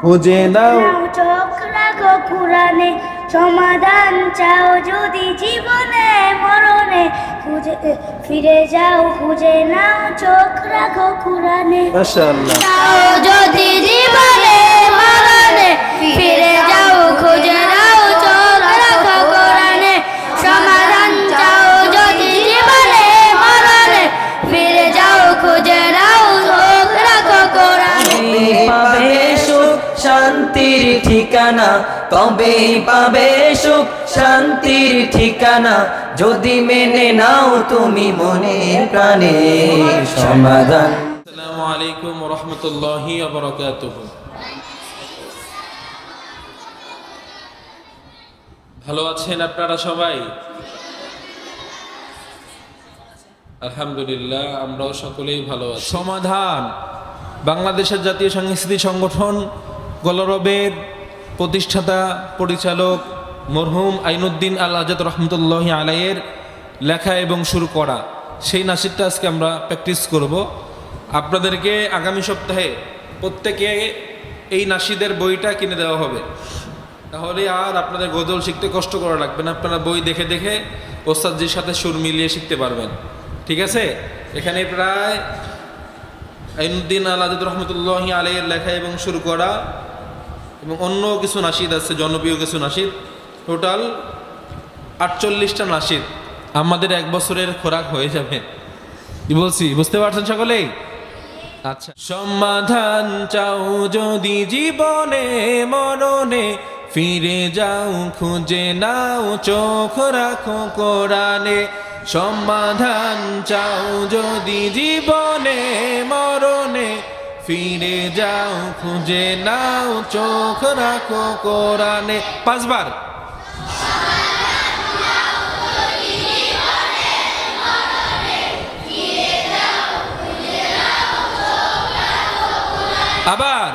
খুঁজে নাও। নাও চোখ রাখো কুরানে সমাধান চাও যদি জীবনে মরণে। খুঁজে ফিরে যাও খুঁজে নাও চোখ রাখো কুরানে মাশাআল্লাহ। চাও যদি জীবনে মরণে ফিরে যাও খুঁজে ঠিকানা তবে পাবে সুখ, শান্তির ঠিকানা। যদি মেনে নাও তুমি মনে প্রাণে সমাধান। আসসালামু আলাইকুম রহমতুল্লাহি ভালো আছেন আপনারা সবাই? আলহামদুলিল্লাহ, আমরাও সকলেই ভালো আছি। সমাধান। বাংলাদেশের জাতীয় সাংস্কৃতিক সংগঠন গলরবের প্রতিষ্ঠাতা পরিচালক মরহুম আইনুদ্দিন আল আজাদ রহমতুল্লাহ আলাইয়ের লেখা এবং শুরু করা। সেই নাসিরটা আজকে আমরা প্র্যাকটিস করব। আপনাদেরকে আগামী সপ্তাহে প্রত্যেকে এই নাসিদের বইটা কিনে দেওয়া হবে। তাহলে আর আপনাদের গজল শিখতে কষ্ট করা লাগবে না। আপনারা বই দেখে দেখে ওস্তাদজির সাথে সুর মিলিয়ে শিখতে পারবেন। ঠিক আছে? এখানে প্রায় আইনুদ্দিন আল আজাদ রহমতুল্লাহ আলাইয়ের লেখা এবং শুরু করা। এবং অন্য কিছু নাসিদ আছে, জনপ্রিয় কিছু নাসিদ। টোটাল আটচল্লিশটা নাসিদ। আমাদের এক বছরের খোরাক হয়ে যাবে। বলছি, বুঝতে পারছেন সকলেই? আচ্ছা। সমাধান চাও যদি জীবনে, মরণে, ফিরে যাও, খুঁজে নাও, চোখ রাখো কোরআনে। সমাধান চাও যদি জীবনে ফিরে যাও, খুঁজে নাও, চোখ রাখো কোরআনে। পাঁচবার। আবার।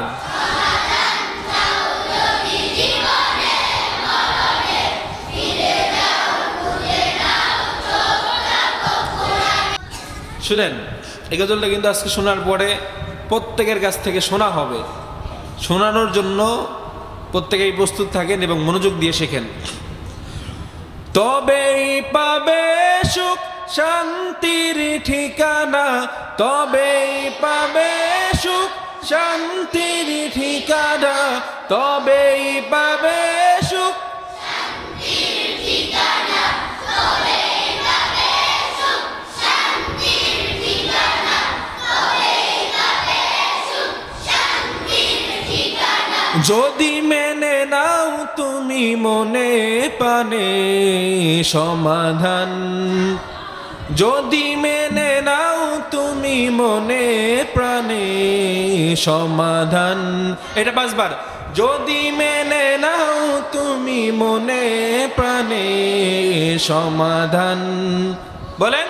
শুনেন, এই গজলটা কিন্তু আজকে শোনার পরে প্রত্যেকের কাছ থেকে শোনা হবে। শোনানোর জন্য প্রত্যেকেই প্রস্তুত থাকেন এবং মনোযোগ দিয়ে শেখেন। তবেই পাবে সুখ, শান্তির ঠিকানা। তবেই পাবে সুখ, শান্তির ঠিকানা। তবেই পাবে যদি মেনে নাও তুমি মনে পানে সমাধান। যদি মেনে নাও তুমি মনে প্রাণে সমাধান। এটা পাঁচবার। যদি মেনে নাও তুমি মনে প্রাণে সমাধান। বলেন।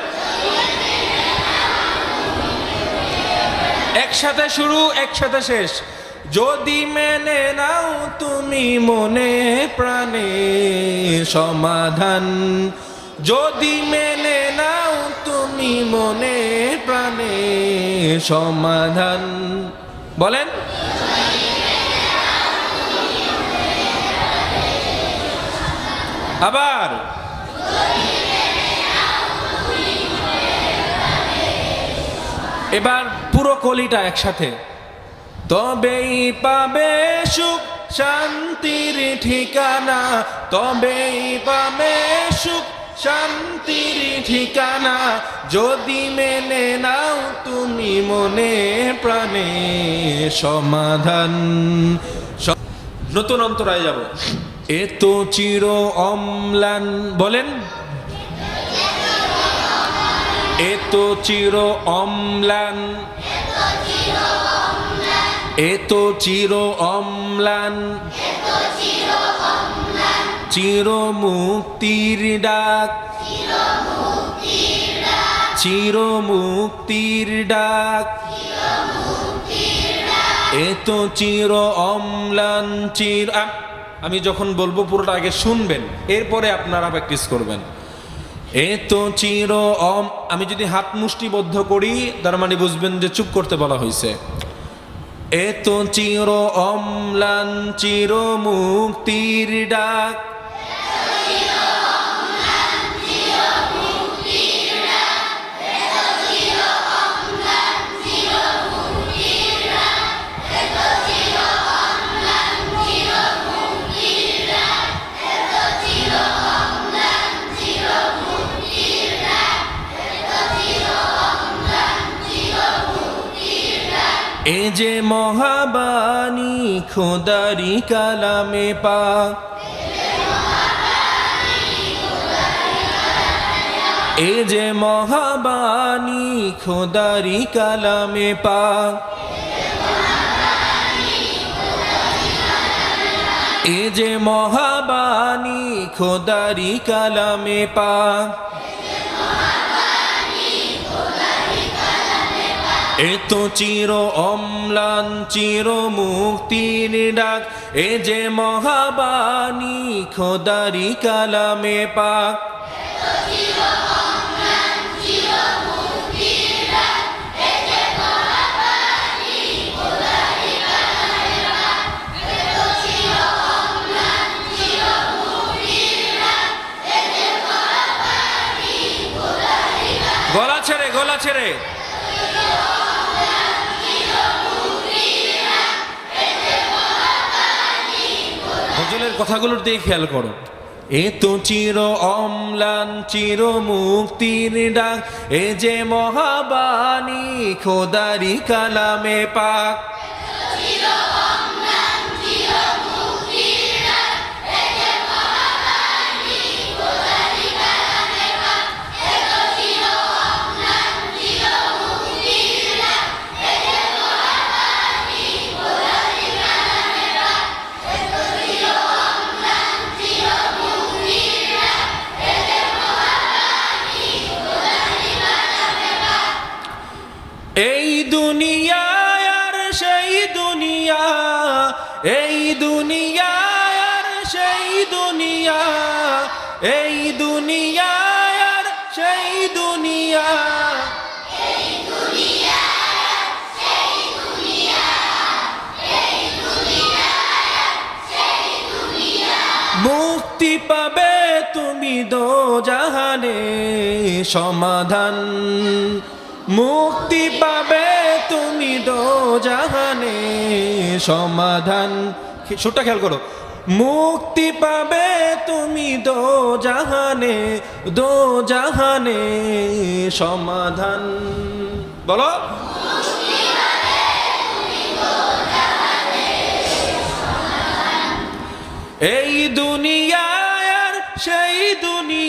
একসাথে শুরু, একসাথে শেষ। যদি মেনে নাও তুমি মনে প্রাণে সমাধান। যদি মেনে নাও তুমি মনে প্রাণে সমাধান। বলেন। আবার। এবার পুরো কলিটা একসাথে। তবেই পাবে সুখ, শান্তির ঠিকানা। তবেই পাবে সুখ, শান্তির ঠিকানা। যদি মেনে নাও তুমি মনে প্রাণে সমাধান। নতুন অন্তরায় যাব। এত চির অম্লান। বলেন। এত চির অম্লান। এ তো চির অম্লান, চির মুক্তির ডাক, চির মুক্তির ডাক এ তো চির অম্লান, চির আমি যখন বলব পুরোটা আগে শুনবেন, এরপরে আপনারা প্র্যাকটিস করবেন। এ তো চির অম, আমি যদি হাত মুষ্টিবদ্ধ করি, তার মানে বুঝবেন যে চুপ করতে বলা হয়েছে এ তো চির অম্লান চির মুক্তির ডাক এ যে মহাবাণী, খোদারি কালামে পাক। এ যে মহাবাণী, খোদারি কালামে পাক। এ যে মহাবাণী, খোদারি কালামে পাক। এ তো চির অম্লান, চির মুক্তির ডাক। এ যে মহাবাণী, খোদারি কালামে পাক। গলা ছেড়ে গলা ছেড়ে। কথাগুলোর দিকে খেয়াল করো। এ তো চির অম্লান, চির মুক্তির ডাক, এ যে মহাবাণী, খোদারি কালামে পাক। পাবে তুমি দো জাহানে সমাধান। মুক্তি পাবে তুমি দো জাহানে সমাধান সুরটা খেয়াল করো। মুক্তি পাবে তুমি দো জাহানে দো জাহানে সমাধান। বলো। এই দুনিয়া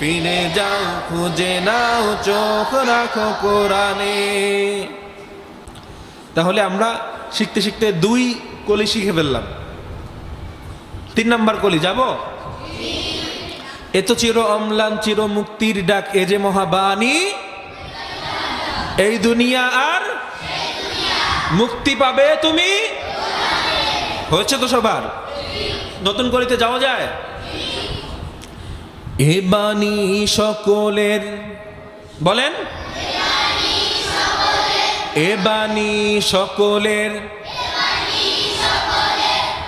ফিরে যাও, খুঁজে নাও, চোখ রাখো কোরআনে। তাহলে আমরা শিখতে শিখতে দুই কলি শিখে ফেললাম। তিন নাম্বার কলি, যাব? এ তো চির অম্লান, চির মুক্তির ডাক, এ যে মহাবাণী, এই দুনিয়া আর মুক্তি পাবে তুমি? হয়েছে তো সবার? নতুন কলিতে যাওয়া যায়? এ বাণী সকলের, বলেন। এ বাণী সকলের,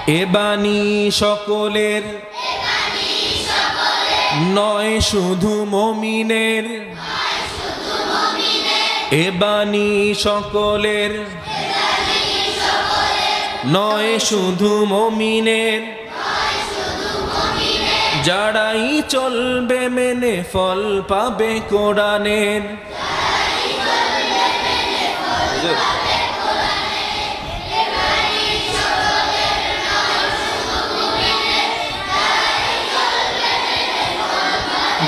এ বাণী সকলের, নয় শুধু মমিনের, এ বাণী সকলের, নয় শুধু মমিনের যারাই চলবে মেনে ফল পাবে কোরআনের।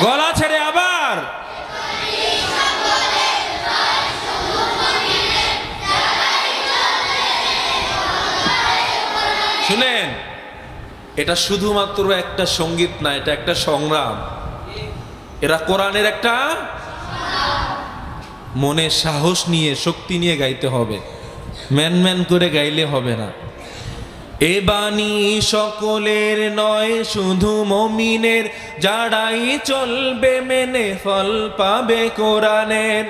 গলা ছেড়ে আবার। শুনেন। এটা শুধুমাত্র একটা সংগীত না, এটা একটা সংগ্রাম। এরা কোরআনের একটা মনে সাহস নিয়ে, শক্তি নিয়ে গাইতে হবে। ম্যান ম্যান করে গাইলে হবে না। এ বাণী সকলের নয়, শুধু মমিনের। যারাই চলবে, মেনে ফল পাবে কোরআনের।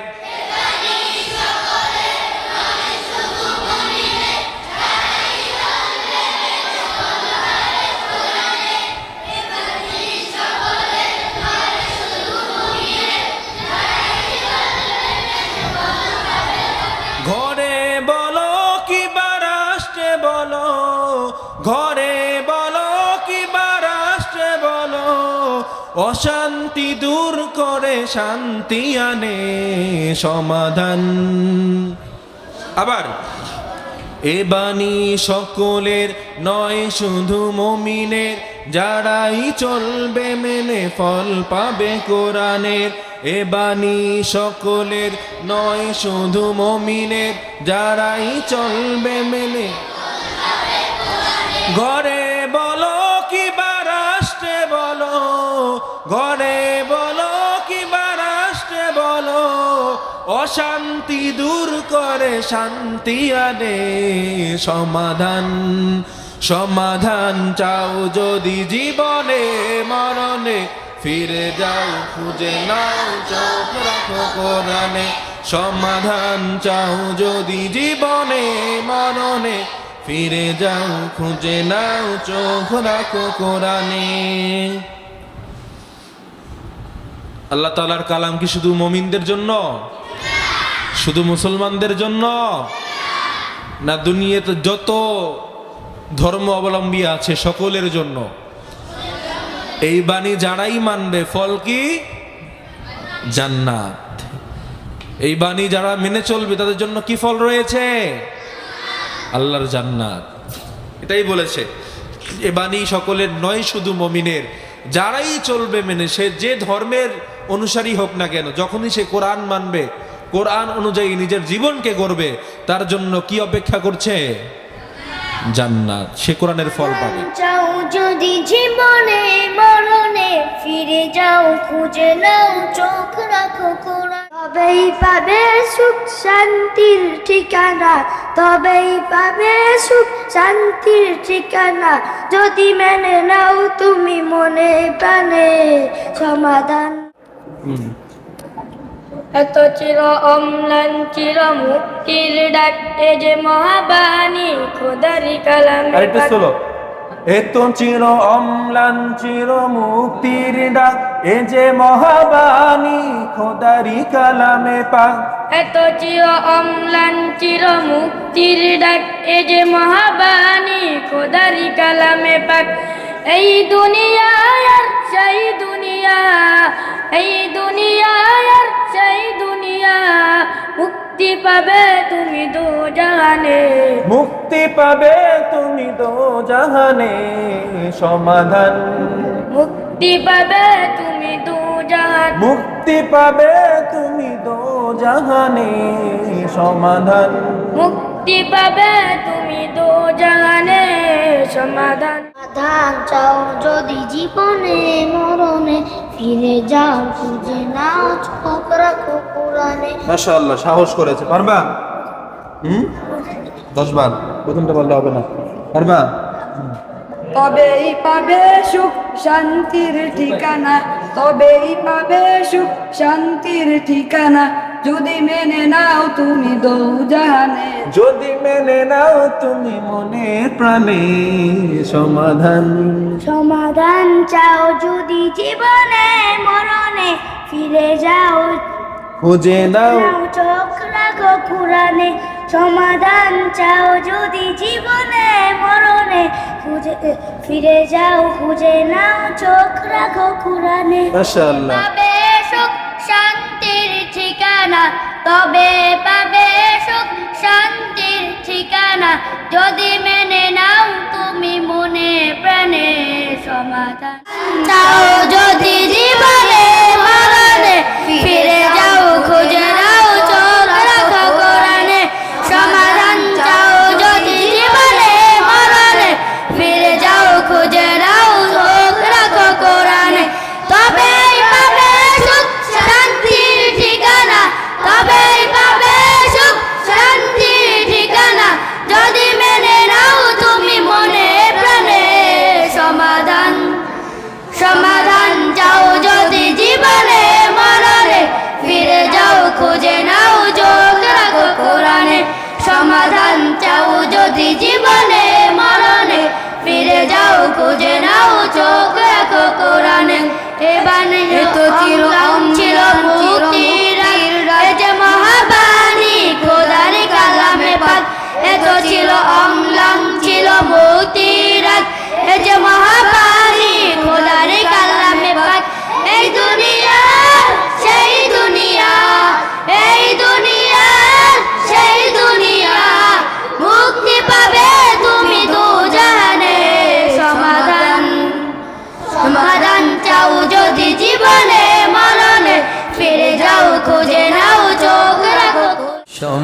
শান্তি আনে সমাধান। আবার, এ বাণী সকলের নয়, শুধু মমিনের। যারাই চলবে মেনে ফল পাবে কোরআনের। এ বাণী সকলের নয়, শুধু মমিনের। যারাই চলবে মেনে ঘরে করে শান্তি আনে সমাধান সমাধান চাও যদি জীবনে, মরণে ফিরে যাও, খুঁজে নাও, চোখ রাখো কোরআনে। সমাধান চাও যদি জীবনে, মরণে ফিরে যাও, খুঁজে নাও, চোখ রাখো কোরআনে। আল্লাহ তালার কালাম কি শুধু মমিনদের জন্য? শুধু মুসলমানদের জন্য? না দুনিয়াতে যত ধর্ম অবলম্বী আছে সকলের জন্য? এই বাণী যারাই মানবে, ফল কি? জান্নাত। এই বাণী যারা মেনে চলবে, তাদের জন্য কি ফল রয়েছে? আল্লাহর জান্নাত। এটাই বলেছে। এ বাণী সকলের নয়, শুধু মমিনের। যারাই চলবে মেনে, সে যে ধর্মের অনুসারী হোক না কেন, যখনই সে কোরআন মানবে কোরআন অনুযায়ী নিজের জীবনকে গড়বে তার জন্য কি অপেক্ষা করছে? জান্নাত। সে কোরআনের ফল পাবে। চাও যদি জীবনে মরণে ফিরে যাও খুঁজে নাও চোখ রাখো কোরআন। তবেই পাবে সুখ শান্তির ঠিকানা। তবেই পাবে সুখ শান্তির ঠিকানা। যদি মেনে নাও তুমি মনে প্রাণে সমাধান। এত চির অম্লান চির মুক্তির ডাক এ যে মহাবাণী খোদারি কালাম আরেকটু স্লো এত চির অম্লান চির মুক্তির ডাক এ যে মহাবাণী খোদারি কালামে পাক। এত চির অম্লান চির মুক্তির ডাক এ যে মহাবাণী খোদারি কালামে পাক। এই দুনিয়া আর সেই দুনিয়া এই দুনিয়া আর সেই দুনিয়া মুক্তি পাবে তুমি দু জাহানে মুক্তি পাবে তুমি দো জাহানে সমাধান। মুক্তি পাবে তুমি দু জাহান মুক্তি পাবে তুমি দো জাহানে সমাধান। মুক্তি পাবে তুমি দু জাহানে সমাধান। সমাধান চাও যদি জীবনে মরণে ফিরে যাও খুঁজে নাও চোখ রাখো কোরআনে মাশাআল্লাহ সাহস করেছে। পারবা হুম? দশ বার প্রথমটা বললে হবে না। পারবা তবেই পাবে সুখ শান্তির ঠিকানা। তবেই পাবে সুখ শান্তির ঠিকানা। যদি মেনে নাও তুমি দৌ জাহানে যদি মেনে নাও তুমি মনে প্রাণে সমাধান। সমাধান চাও যদি জীবনে মরণে ফিরে যাও। খুঁজে নাও। চোখ রাখো কোরআনে। সমাধান চাও যদি জীবনে মরণে খুঁজে ফিরে যাও। খুঁজে নাও চোখ রাখো কোরআনে। মাশাআল্লাহ। শান্তির ঠিকানা তবে পাবে সুখ। শান্তির ঠিকানা যদি মেনে নাও তুমি মনে প্রাণে সমাধান। যদি জীবনে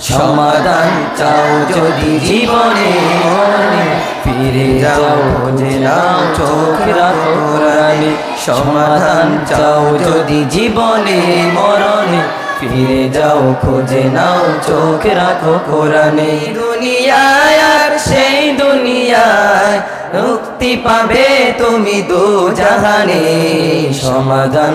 সমাধান চাও যদি জীবনে ফিরে যাও নাও, চোখ সমাধান চাও যদি জীবনে মরণে। ফিরে যাও, খুঁজে নাও, চোখ রাখো কোরআনে দুনিয়ায় সেই দুনিয়ায় মুক্তি পাবে তুমি দু জাহানে। সমাধান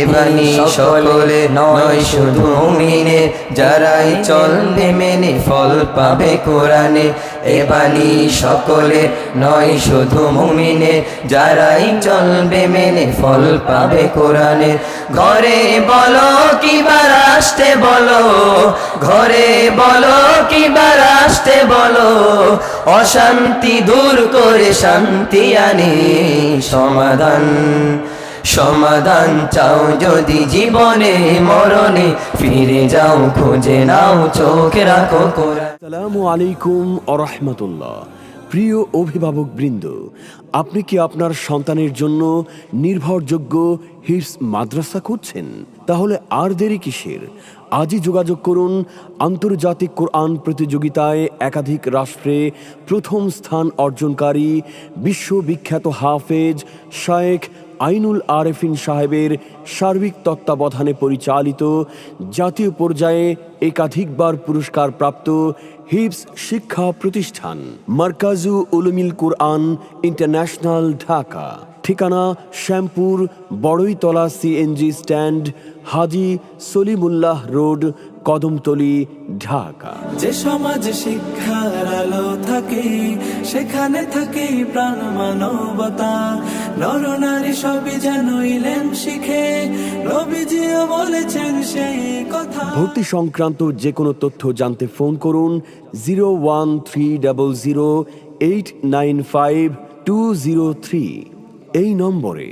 এবানি সকলে নয় শুধু মিনে যারাই চলবে মেনে ফল পাবে কোরআনে। এবানি সকলে নয় শুধু মুমিনে যারাই চলবে মেনে ফল পাবে কোরআনে। ঘরে বলো কিবার আসতে বলো। ঘরে বলো কিবার আসতে বলো। অশান্তি দূর করে শান্তি আনে সমাধান। সমাধান চাও যদি জীবনে, মরণে। ফিরে যাও, খুঁজে নাও, চোখ রাখো আসসালামু আলাইকুম আরহামতুল্লাহ। প্রিয় অভিভাবক বৃন্দ, আপনি কি আপনার সন্তানের জন্য নির্ভরযোগ্য হিফস মাদ্রাসা খুঁজছেন? তাহলে আর দেরি কিসের? আজই যোগাযোগ করুন আন্তর্জাতিক কোরআন প্রতিযোগিতায় একাধিক রাষ্ট্রে প্রথম স্থান অর্জনকারী বিশ্ববিখ্যাত হাফেজ শায়েখ আইনুল আরেফিন সাহেবের সার্বিক তত্ত্বাবধানে পরিচালিত জাতীয় পর্যায়ে একাধিকবার পুরস্কার প্রাপ্ত হিপস শিক্ষা প্রতিষ্ঠান, মার্কাজু উলুমিল কুরআন ইন্টারন্যাশনাল ঢাকা। ঠিকানা Shyampur, Boroitola CNG stand, Haji Salimullah road Kadamtali Dhaka. যে সমাজ শিক্ষার আলো থাকে সেখানে থাকে প্রাণ মানবতা। নর নারী সবই যেন ইলেম শিখে নবীজিও বলেছেন সেই কথা। ভর্তি সংক্রান্ত যে কোনো তথ্য জানতে ফোন করুন zero one three double zero eight nine five two zero three. এই নম্বরে